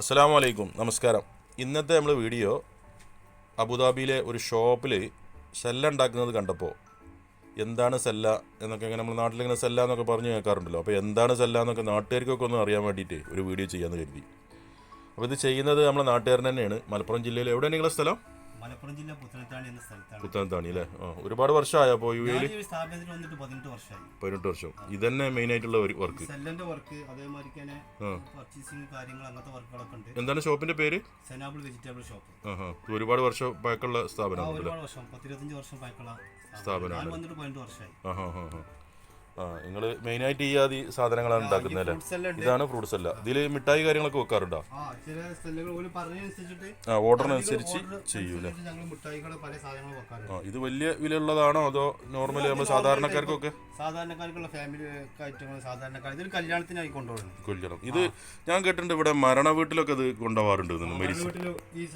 അസ്സലാമു വലൈക്കും നമസ്കാരം. ഇന്നത്തെ നമ്മൾ വീഡിയോ അബുദാബിയിലെ ഒരു ഷോപ്പിൽ സെല്ല ഉണ്ടാക്കുന്നത് കണ്ടപ്പോൾ എന്താണ് സെല്ല എന്നൊക്കെ ഇങ്ങനെ നമ്മൾ നാട്ടിലിങ്ങനെ സെല്ല എന്നൊക്കെ പറഞ്ഞു കേൾക്കാറുണ്ടല്ലോ. അപ്പോൾ എന്താണ് സെല്ല എന്നൊക്കെ നാട്ടുകാർക്കൊക്കെ ഒന്ന് അറിയാൻ വേണ്ടിയിട്ട് ഒരു വീഡിയോ ചെയ്യാമെന്ന് കരുതി. അപ്പോൾ ഇത് ചെയ്യുന്നത് നമ്മളെ നാട്ടുകാരൻ തന്നെയാണ്. മലപ്പുറം ജില്ലയിൽ എവിടെയാണ് നിങ്ങളുടെ സ്ഥലം? മലപ്പുറം ജില്ല പുത്തനത്താണി എന്ന സ്ഥലത്താണ്. പുത്തനത്താണി അല്ലേ? ആ ഒരുപാട് വർഷമായ അപ്പോൾ യു എയിൽ ഈ സ്ഥാപനത്തിൽ വന്നിട്ട് പതിനെട്ട് വർഷമായി. പതിനെട്ട് വർഷം. ഇതന്നെ മെയിനായിട്ടുള്ള ഒരു വർക്ക് സെല്ലന്റെ വർക്ക് അതേമാതിരി തന്നെ ആ. പർച്ചേസിങ് കാര്യങ്ങൾ അങ്ങനത്തെ വർക്കുകളൊക്കെ ഉണ്ട്. എന്താണ് ഷോപ്പിന്റെ പേര്? സെനാബിൾ വെജിറ്റബിൾ ഷോപ്പ്. ഇത് ഒരുപാട് വർഷം പഴക്കമുള്ള ആ ഒരുപാട് വർഷം. പത്തിരുപത്തഞ്ച് വർഷം പഴക്കമുള്ള സ്ഥാപനം. സ്ഥാപനമാണ്. ഞാൻ വന്നിട്ട് പതിനെട്ട് വർഷമായി. ആ ഹാ ഹാ ഹാ ആ മെയിൻ ആയിട്ട് ഈ ആദ്യ സാധനങ്ങളാണ് ഉണ്ടാക്കുന്നത് അല്ലേ. ഇതാണ് ഫ്രൂട്ട്സ് അല്ല ഇതിൽ മിഠായി കാര്യങ്ങളൊക്കെ വെക്കാറുണ്ടോ? ആ ഓർഡറിനനുസരിച്ച് ചെയ്യൂലേ ആ ഇത് വലിയ വിലയുള്ളതാണോ അതോ നോർമലി നമ്മൾ സാധാരണക്കാർക്കൊക്കെ? സാധാരണക്കാർക്കുള്ള ഫാമിലി സാധാരണക്കാർ. കല്യാണത്തിനായി കല്യാണം ഇത് ഞാൻ കേട്ടിട്ടുണ്ട് ഇവിടെ മരണ വീട്ടിലൊക്കെ ഇത് കൊണ്ടുപോകാറുണ്ട് മരിച്ചു ഈ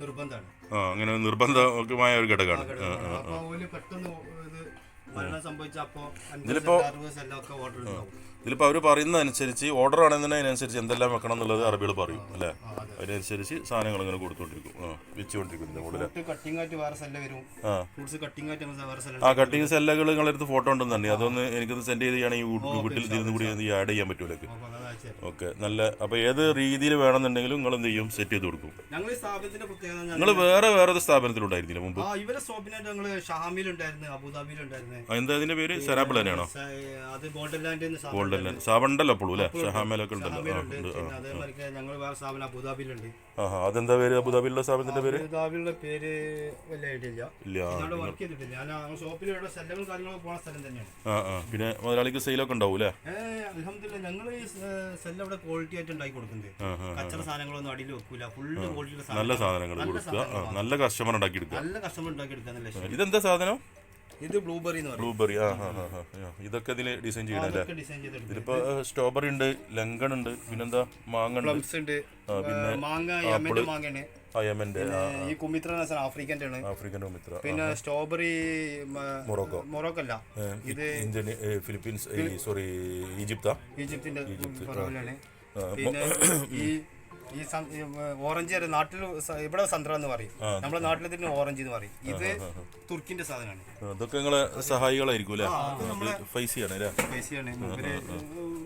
നിർബന്ധമാണ്. ആ അങ്ങനെ നിർബന്ധമായ ഒരു ഘടകമാണ്. പെട്ടെന്ന് മരണം സംഭവിച്ച ഇതിലിപ്പോ- അറുപത് സെല്ലാം ഓർഡർ ഉണ്ടാവും. ഇതിലിപ്പോൾ അവർ പറയുന്നതനുസരിച്ച് ഓർഡർ ആണെന്നുണ്ടെങ്കിൽ അതിനനുസരിച്ച് എന്തെല്ലാം വെക്കണം എന്നുള്ളത് അറബികൾ പറയും അല്ലേ? അതിനനുസരിച്ച് സാധനങ്ങൾ ഇങ്ങനെ കൊടുത്തോണ്ടിരിക്കും. ആ വെച്ചുകൊണ്ടിരിക്കും കൂടുതൽ ആ. കട്ടിങ് സെല്ലകൾ നിങ്ങളെടുത്ത് ഫോട്ടോ ഉണ്ടെന്നുണ്ട് അതൊന്ന് എനിക്കൊന്ന് സെൻഡ് ചെയ്ത് ചെയ്യുകയാണെങ്കിൽ യൂ- ഇതിൽ നിന്ന് കൂടി ആഡ് ചെയ്യാൻ പറ്റൂലേക്ക് ഓക്കെ നല്ല അപ്പോൾ ഏത് രീതിയിൽ വേണമെന്നുണ്ടെങ്കിലും നിങ്ങൾ എന്ത് ചെയ്യും? സെറ്റ് ചെയ്ത് കൊടുക്കും. ഞങ്ങൾ ഈ സ്ഥാപനത്തിന്റെ പ്രത്യേകത നിങ്ങൾ വേറെ വേറെ ഒരു സ്ഥാപനത്തിലുണ്ടായിരുന്നില്ല മുമ്പ്? ആ ഇവരെ ഷോപ്പിനായിട്ട് ഞങ്ങൾ ഷഹാമിലുണ്ടായിരുന്നു അബുദാബിയിലുണ്ടായിരുന്നു. ആ, എന്താ അതിന്റെ പേര്? സെറാബിൾ തന്നെയാണോ? അത് ഗോൾഡൻ ലാൻഡ് ഗോൾഡൻ ലാൻഡ് സാബണ്ടല്ലോ അപ്പോഴും അല്ലേ? ഷഹാമേലൊക്കെ ഉണ്ടല്ലോ. ആ ഉണ്ട്. ആ പിന്നെ അതേമാതിരി ഞങ്ങൾ വേറെ സ്ഥാപനം അബുദാബിയിലുണ്ട്. അതെന്താ പേര്? അബുദാബിയിലുള്ള സ്ഥാപനത്തിന്റെ പേര്? അബുദാബിയുള്ള പേര് പിന്നെ മുതലാളിക്ക് സെയിലൊക്കെ ഉണ്ടാവും അല്ലേ? ഞങ്ങൾ ഈ സെല്ല് അവിടെ ക്വാളിറ്റി ആയിട്ട് ഉണ്ടാക്കി കൊടുക്കുന്നത് കച്ചറ സാധനങ്ങളൊന്നും അടിയിൽ വെക്കൂല. ഫുള്ള് ക്വാളിറ്റിയുള്ള നല്ല സാധനങ്ങൾ കൊടുക്കുക. നല്ല കസ്റ്റമർ ഉണ്ടാക്കി എടുക്കുക നല്ല കസ്റ്റമർ ഉണ്ടാക്കി എടുക്കാൻ ഇതെന്താ സാധനം? ഇത് ബ്ലൂബെറി എന്ന് പറയും. ബ്ലൂബെറി ആ ആ, ആ. ഇതൊക്കെ ഇതിൽ ഡിസൈൻ ചെയ്യണം അല്ലേ? ഇതിലിപ്പോ സ്ട്രോബെറി ഉണ്ട് ലങ്കൺ ഉണ്ട് പിന്നെന്താ മാങ്ങ ഉണ്ട്. പിന്നെ മാങ്ങ മാങ്ങയാണ്. ഈ കുമിത്ര ആഫ്രിക്കന്റെ ആണ് ആഫ്രിക്കൻ കുമിത്ര പിന്നെ സ്ട്രോബെറി മൊറോക്കോ. മൊറോക്കോ അല്ല ഇത് ഇന്ത്യൻ ഫിലിപ്പീൻസ് സോറി ഈജിപ്താ? ഈജിപ്തിന്റെ പിന്നെ ഈ ഈ ഓറഞ്ച് അറിയാം നാട്ടിൽ ഇവിടെ സന്ത്ര എന്ന് പറയും. നമ്മുടെ നാട്ടിൽ തന്നെ ഓറഞ്ച് എന്ന് പറയും. ഇത് തുർക്കിന്റെ സാധനമാണ്. ഇതൊക്കെ നിങ്ങളെ സഹായികളായിരിക്കും അല്ലേ? അല്ലേ? പൈസയാണ് മൂപ്പര്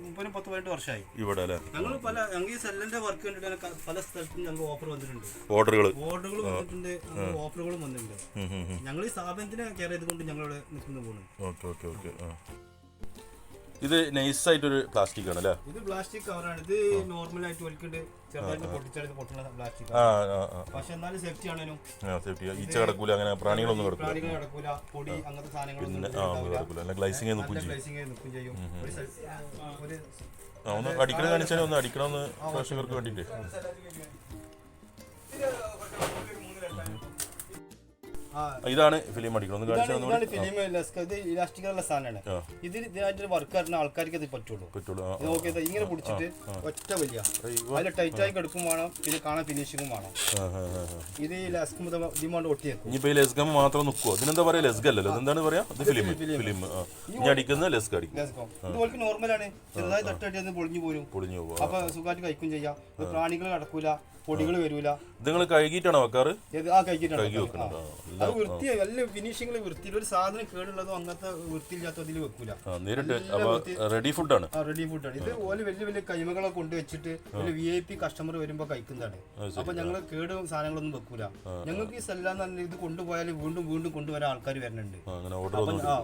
മൂപ്പര് പത്ത് പതിനെട്ട് വർഷമായി. ഇവിടെ അല്ലേ? ഞങ്ങൾ പല ഞങ്ങൾ ഈ സെല്ലിന്റെ വർക്ക് കണ്ടിട്ട് പല സ്ഥലത്തും ഓഫർ വന്നിട്ടുണ്ട്. ഓർഡറുകൾ ഓർഡറുകൾ വന്നിട്ടുണ്ട് ഓഫറുകളും വന്നിട്ടുണ്ട്. ഞങ്ങൾ ഈ സ്ഥാപനത്തിനെ കെയർ ചെയ്തുകൊണ്ട് നിൽക്കുന്നു പോകുന്നു ഓക്കെ ഓക്കെ ഓക്കെ. ആ ആയിട്ട് ഒരു പ്ലാസ്റ്റിക് ആണ് അല്ലേ ഇത് പ്ലാസ്റ്റിക് കവർ ആണ് ഇത് നോർമൽ ആയിട്ട് വലിക്കൊണ്ട് ചെറുതായിട്ട് പൊട്ടിച്ചെടുത്ത് പൊട്ടുന്ന പ്ലാസ്റ്റിക് ആ ആ ആ. പക്ഷെ എന്നാലും സേഫ്റ്റി ആണേനും ആ സേഫ്റ്റി ഈച്ച കിടക്കൂല അങ്ങനെ പ്രാണികളൊന്നും കിടക്കൂല. പ്രാണികൾ കിടക്കൂല പൊടി അങ്ങനത്തെ സാധനങ്ങളൊന്നും ആ ഒന്നും കിടക്കൂല. അല്ല ഗ്ലൈസിങ് നിൽക്കും ചെയ്യും. ഗ്ലേസിങ് നിൽക്കും ചെയ്യും. ഒരു ആ, ഒരു ആ ഒന്ന് അടിക്കണ കാണിച്ചാൽ ഒന്ന് അടിക്കണമെന്ന് പ്രേക്ഷകർക്ക് വേണ്ടിയിട്ട്. ആ, ഇതാണ് ഫിലിം ഇതാണ് ഫിലിം ഇത് ഇലാസ്റ്റിക് ഉള്ള സാധനമാണ്. ഇത് ഇതിന് ഇതിനായിട്ട് വർക്ക് കാരണം ആൾക്കാർക്ക് ഇത് പറ്റുള്ളൂ. പറ്റുള്ളൂ. ആ നോക്കിയത് ഇങ്ങനെ പിടിച്ചിട്ട് ഒറ്റ വലിയ. അതിൽ ടൈറ്റ് ആയി കിടക്കും വേണം. പിന്നെ കാണാൻ ഫിനിഷിങ്ങും വേണം. ഇത് ഈ ലസ്കം ഇതിമോണ്ട് ഒട്ടിയേക്കും. ഇനിയിപ്പോ ഈ ലസ്കം മാത്രം നിൽക്കുമോ ഇതിനെന്താ പറയാ ലസ്ക അല്ലല്ലോ. എന്താണ് പറയാ? ഇത് ഫിലിം ഫിലിം ഇനി അടിക്കുന്ന ലസ്ക അടിക്കും. ഇത് ഓൾക്ക് നോർമലാണ് ചെറുതായി തട്ടടി ഒന്ന് പൊളിഞ്ഞു പോരും. പൊളിഞ്ഞു പോകും അപ്പൊ സുഖമായിട്ട് കഴിക്കും ചെയ്യാം. പ്രാണികൾ കടക്കൂല പൊടികൾ വരൂല. ഇത് നിങ്ങൾ കഴുകിയിട്ടാണോ വെക്കാറ്? ആ കഴിക്കിട്ടുണ്ട് കഴുകി വെക്കുന്നുണ്ട് ആ, അത് വൃത്തി നല്ല ഫിനിഷിങ്ങിൽ വൃത്തിയിൽ ഒരു സാധനം കേടുള്ളതോ അങ്ങനത്തെ വൃത്തിയില്ലാത്ത ഇതിൽ വെക്കൂല. നേരിട്ട് അപ്പൊ റെഡി ഫുഡാണ് റെഡി ഫുഡാണ് ഇത് ഓൽ വലിയ വലിയ കൈമകളെ കൊണ്ടുവച്ചിട്ട് വലിയ വി ഐ പി കസ്റ്റമർ വരുമ്പോ കഴിക്കുന്നതാണ്. അപ്പൊ ഞങ്ങൾ കേട് സാധനങ്ങളൊന്നും വെക്കൂല. ഞങ്ങൾക്ക് ഈ സെല്ലാന്ന് ഇത് കൊണ്ടുപോയാൽ വീണ്ടും വീണ്ടും കൊണ്ടുവരാൻ ആൾക്കാർ വരുന്നുണ്ട് ആ,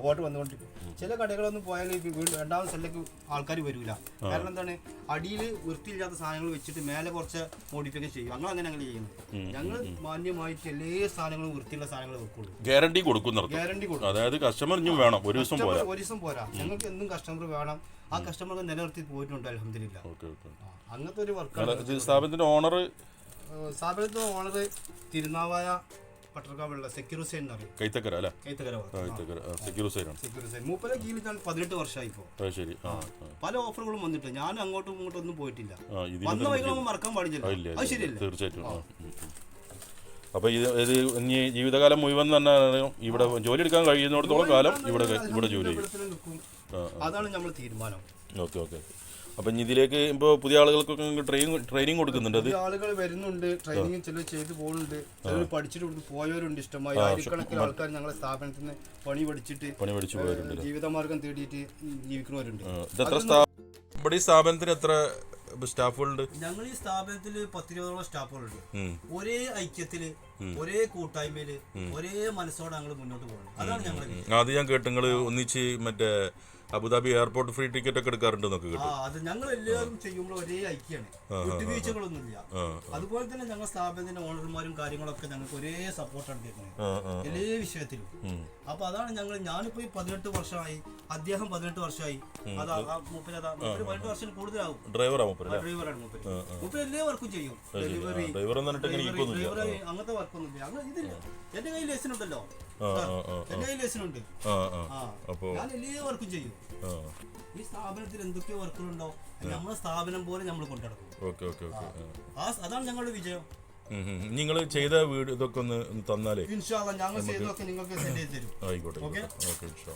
ഓർഡർ വന്നുകൊണ്ടിരിക്കും ചില കടകളൊന്നും പോയാൽ രണ്ടാമത് സെല്ലക്ക് ആൾക്കാർ വരൂല. കാരണം എന്താണ്? അടിയിൽ വൃത്തിയില്ലാത്ത സാധനങ്ങൾ വെച്ചിട്ട് മേലെ കുറച്ച് മോഡിഫിക്കേഷൻ ചെയ്യും. ഞങ്ങൾ അങ്ങനെ അങ്ങനെ ചെയ്യുന്നത് ഞങ്ങൾ മാന്യമായിട്ട് എല്ലാ സാധനങ്ങളും വൃത്തിയുള്ള സാധനങ്ങൾ വെക്കുള്ളൂ. ഗ്യാരണ്ടി കൊടുക്കുന്നർത്ഥം ഗ്യാരണ്ടി കൊടുക്കും. അതായത് കസ്റ്റമർ ഇനിയും വേണം. ഒരു ദിവസം പോരാ. ഒരു ദിവസം പോരാ. ഞങ്ങൾക്ക് എന്നും കസ്റ്റമർ വേണം. ആ കസ്റ്റമർക്ക് നിലനിർത്തി പോയിട്ടുണ്ട് അലഹമില്ല അങ്ങനത്തെ ഒരു വർക്കാണ് സ്ഥാപനത്തിന്റെ ഓണർ സ്ഥാപനത്തിന്റെ ഓണർ തിരുനാവായ പട്ടർക്കാവുള്ള സെക്യൂർ ഹുസൈൻ എന്ന് പറയും. കൈത്തക്കര അല്ലേ? കൈത്തക്കര സെക്യൂർ ഹുസൈൻ മൂപ്പര കീഴിൽ ഞാൻ പതിനെട്ട് വർഷമായി ഇപ്പോൾ ശരി. ആ ആ. പല ഓഫറുകളും വന്നിട്ട് ഞാൻ അങ്ങോട്ടും ഇങ്ങോട്ടും ഒന്നും പോയിട്ടില്ല. ആ വന്ന നമ്മൾ മറക്കാൻ ഇല്ല പാടില്ല ഇല്ല, അത് ശരിയല്ലേ? തീർച്ചയായിട്ടും. ആ, ഉം, ഉം. അപ്പൊ ഇത് ഇത് ഇനി ജീവിതകാലം മുഴുവൻ തന്നെ ഇവിടെ ജോലി എടുക്കാൻ കഴിയുന്നിടത്തോളം കാലം ഇവിടെ ഇവിടെ ജോലി ചെയ്യും. അതാണ് നമ്മൾ തീരുമാനം. Okay okay. അപ്പം ഇനി ഇതിലേക്ക് ഇപ്പോൾ പുതിയ ആളുകൾക്കൊക്കെ ട്രെയിനിങ് ട്രെയിനിങ് കൊടുക്കുന്നുണ്ട് അത്? ആളുകൾ വരുന്നുണ്ട് ട്രെയിനിങ് ചില ചെയ്ത് പോകുന്നുണ്ട് ചിലർ പഠിച്ചിട്ട് ഇവിടുന്ന് പോയവരുണ്ട് ഇഷ്ടമായി ആയിരക്കണക്കിന് ആൾക്കാർ ഞങ്ങളെ സ്ഥാപനത്തിൽ നിന്ന് പണി പഠിച്ചിട്ട് പണി പഠിച്ചു പോയവരുണ്ട് ജീവിതമാർഗം തേടിയിട്ട് ജീവിക്കുന്നവരുണ്ട്. ഇത് എത്ര സ്ഥാ ഇവിടെ ഈ സ്ഥാപനത്തിന് എത്ര സ്റ്റാഫുകളുണ്ട്? ഞങ്ങൾ ഈ സ്ഥാപനത്തിൽ പത്തിരുപതോളം സ്റ്റാഫുകളുണ്ട്. ഒരേ ഐക്യത്തിൽ ഒരേ കൂട്ടായ്മയിൽ ഒരേ മനസ്സോടെ ഞങ്ങൾ മുന്നോട്ട് പോകുന്നത് അതാണ് ഞങ്ങൾ ആദ്യം ഞാൻ കേട്ടു നിങ്ങൾ ഒന്നിച്ച് മറ്റേ അബുദാബി എയർപോർട്ട് ഫ്രീ ടിക്കറ്റ് ഒക്കെ എടുക്കാറുണ്ട് നമുക്ക് ആ അത് ഞങ്ങൾ എല്ലാവരും ചെയ്യുമ്പോൾ ഒരേ ഐക്യാണ്. വിട്ടുവീഴ്ചകളൊന്നുമില്ല. അതുപോലെ തന്നെ ഞങ്ങൾ സ്ഥാപനത്തിന്റെ ഓണർമാരും കാര്യങ്ങളൊക്കെ ഞങ്ങൾക്ക് ഒരേ സപ്പോർട്ടാണ് തരുന്നത്. എല്ലാ വിഷയത്തിലും. അപ്പൊ അതാണ് ഞങ്ങൾ ഞാനിപ്പോ ഈ പതിനെട്ട് വർഷമായി അദ്ദേഹം പതിനെട്ട് വർഷമായി. അത് മൂപ്പര് പതിനെട്ട് വർഷം കൂടുതലാവും. ഡ്രൈവറാ മൂപ്പര് അല്ലേ? ഡ്രൈവറാണ് മൂപ്പര്. മൂപ്പര് എല്ലാ വർക്കും ചെയ്യും. ഡെലിവറി ഡ്രൈവർ അങ്ങനത്തെ വർക്കൊന്നും ഇല്ല അങ്ങനെ ഇതില്ല. എന്റെ കയ്യിൽ ലേസൻ ഉണ്ടല്ലോ. ഉണ്ട് ഞാൻ എല്ലാ വർക്കും ചെയ്യും. ഈ സ്ഥാപനത്തിൽ എന്തൊക്കെ വർക്കുകളുണ്ടോ നമ്മളെ സ്ഥാപനം പോലെ നമ്മൾ കൊണ്ടുനടക്കും. അതാണ് ഞങ്ങളുടെ വിജയം. നിങ്ങൾ ചെയ്ത വീട് ഇതൊക്കെ ഒന്ന് തന്നാലേ ഇൻഷാല്ല ഞങ്ങൾ ചെയ്തൊക്കെ നിങ്ങൾക്ക് സെൻഡ് ചെയ്ത് തരും. ആയിക്കോട്ടെ ഓക്കേ? ഇൻഷാ.